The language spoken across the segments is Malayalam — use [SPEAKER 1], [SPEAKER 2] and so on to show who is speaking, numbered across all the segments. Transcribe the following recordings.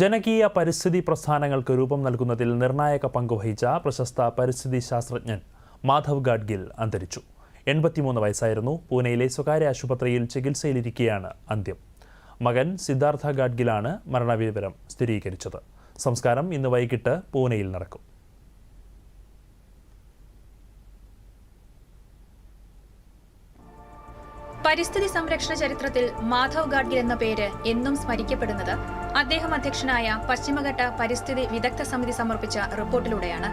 [SPEAKER 1] ജനകീയ പരിസ്ഥിതി പ്രസ്ഥാനങ്ങൾക്ക് രൂപം നൽകുന്നതിൽ നിർണായക പങ്കുവഹിച്ച പ്രശസ്ത പരിസ്ഥിതി ശാസ്ത്രജ്ഞൻ മാധവ് ഗാഡ്ഗിൽ അന്തരിച്ചു. എൺപത്തിമൂന്ന് വയസ്സായിരുന്നു. പൂനെയിലെ സ്വകാര്യ ആശുപത്രിയിൽ ചികിത്സയിലിരിക്കെയാണ് അന്ത്യം. മകൻ സിദ്ധാർത്ഥ ഗാഡ്ഗിലാണ് മരണവിവരം സ്ഥിരീകരിച്ചത്. സംസ്കാരം ഇന്ന് വൈകിട്ട് പൂനെയിൽ നടക്കും.
[SPEAKER 2] പരിസ്ഥിതി സംരക്ഷണ ചരിത്രത്തിൽ മാധവ് ഗാഡ്ഗിൽ എന്ന പേര് എന്നും സ്മരിക്കപ്പെടുന്നത് അദ്ദേഹം അധ്യക്ഷനായ പശ്ചിമഘട്ട പരിസ്ഥിതി വിദഗ്ധ സമിതി സമർപ്പിച്ച റിപ്പോർട്ടിലൂടെയാണ്.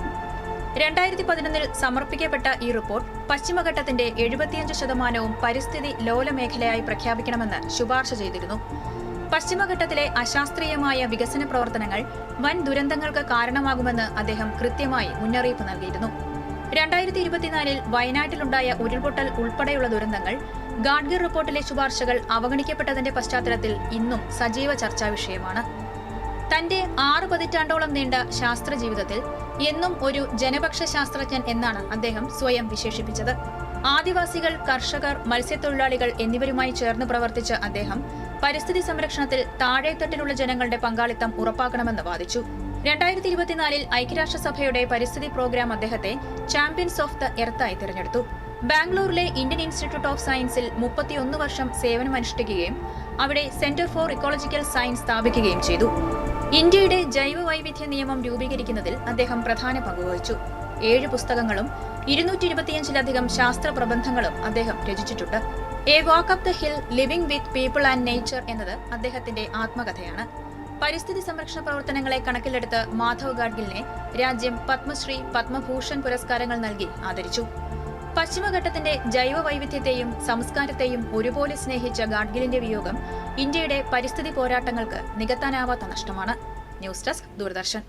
[SPEAKER 2] രണ്ടായിരത്തി പതിനൊന്നിൽ സമർപ്പിക്കപ്പെട്ട ഈ റിപ്പോർട്ട് പശ്ചിമഘട്ടത്തിന്റെ എഴുപത്തിയഞ്ച് ശതമാനവും പരിസ്ഥിതി ലോല മേഖലയായി പ്രഖ്യാപിക്കണമെന്ന് ശുപാർശ ചെയ്തിരുന്നു. പശ്ചിമഘട്ടത്തിലെ അശാസ്ത്രീയമായ വികസന പ്രവർത്തനങ്ങൾ വൻ ദുരന്തങ്ങൾക്ക് കാരണമാകുമെന്ന് അദ്ദേഹം കൃത്യമായി മുന്നറിയിപ്പ് നൽകിയിരുന്നു. രണ്ടായിരത്തി ഇരുപത്തിനാലിൽ വയനാട്ടിലുണ്ടായ ഉരുൾപൊട്ടൽ ഉൾപ്പെടെയുള്ള ദുരന്തങ്ങൾ ഗാഡ്ഗിർ റിപ്പോർട്ടിലെ ശുപാർശകൾ അവഗണിക്കപ്പെട്ടതിന്റെ പശ്ചാത്തലത്തിൽ ഇന്നും സജീവ ചർച്ചാ വിഷയമാണ്. തന്റെ ആറ് പതിറ്റാണ്ടോളം നീണ്ട ശാസ്ത്ര ജീവിതത്തിൽ എന്നും ഒരു ജനപക്ഷ ശാസ്ത്രജ്ഞൻ എന്നാണ് അദ്ദേഹം സ്വയം വിശേഷിപ്പിച്ചത്. ആദിവാസികൾ കർഷകർ മത്സ്യത്തൊഴിലാളികൾ എന്നിവരുമായി ചേർന്ന് പ്രവർത്തിച്ച അദ്ദേഹം പരിസ്ഥിതി സംരക്ഷണത്തിൽ താഴെത്തട്ടിലുള്ള ജനങ്ങളുടെ പങ്കാളിത്തം ഉറപ്പാക്കണമെന്ന് വാദിച്ചു. രണ്ടായിരത്തി ഇരുപത്തിനാലിൽ ഐക്യരാഷ്ട്രസഭയുടെ പരിസ്ഥിതി പ്രോഗ്രാം അദ്ദേഹത്തെ ചാമ്പ്യൻസ് ഓഫ് ദ എർത്തായി തിരഞ്ഞെടുത്തു. ബാംഗ്ലൂരിലെ ഇന്ത്യൻ ഇൻസ്റ്റിറ്റ്യൂട്ട് ഓഫ് സയൻസിൽ മുപ്പത്തിയൊന്ന് വർഷം സേവനമനുഷ്ഠിക്കുകയും അവിടെ സെന്റർ ഫോർ ഇക്കോളജിക്കൽ സയൻസ് സ്ഥാപിക്കുകയും ചെയ്തു. ഇന്ത്യയുടെ ജൈവ വൈവിധ്യ നിയമം രൂപീകരിക്കുന്നതിൽ അദ്ദേഹം പ്രധാന പങ്കുവഹിച്ചു ഏഴ് പുസ്തകങ്ങളും ഇരുന്നൂറ്റി ഇരുപത്തിയഞ്ചിലധികം ശാസ്ത്ര പ്രബന്ധങ്ങളും അദ്ദേഹം രചിച്ചിട്ടുണ്ട്. A walk up the hill living with people and nature എന്നത് അദ്ദേഹത്തിന്റെ ആത്മകഥയാണ്. പരിസ്ഥിതി സംരക്ഷണ പ്രവർത്തനങ്ങളെ കണക്കിലെടുത്ത് മാധവ് ഗാഡ്ഗിലിനെ രാജ്യം പത്മശ്രീ പത്മഭൂഷൺ പുരസ്കാരങ്ങൾ നൽകി ആദരിച്ചു. പശ്ചിമഘട്ടത്തിന്റെ ജൈവ വൈവിധ്യത്തെയും സംസ്കാരത്തെയും ഒരുപോലെ സ്നേഹിച്ച ഗാഡ്ഗിലിന്റെ വിയോഗം ഇന്ത്യയുടെ പരിസ്ഥിതി പോരാട്ടങ്ങൾക്ക് നികത്താനാവാത്ത നഷ്ടമാണ്. News desk Doordarshan.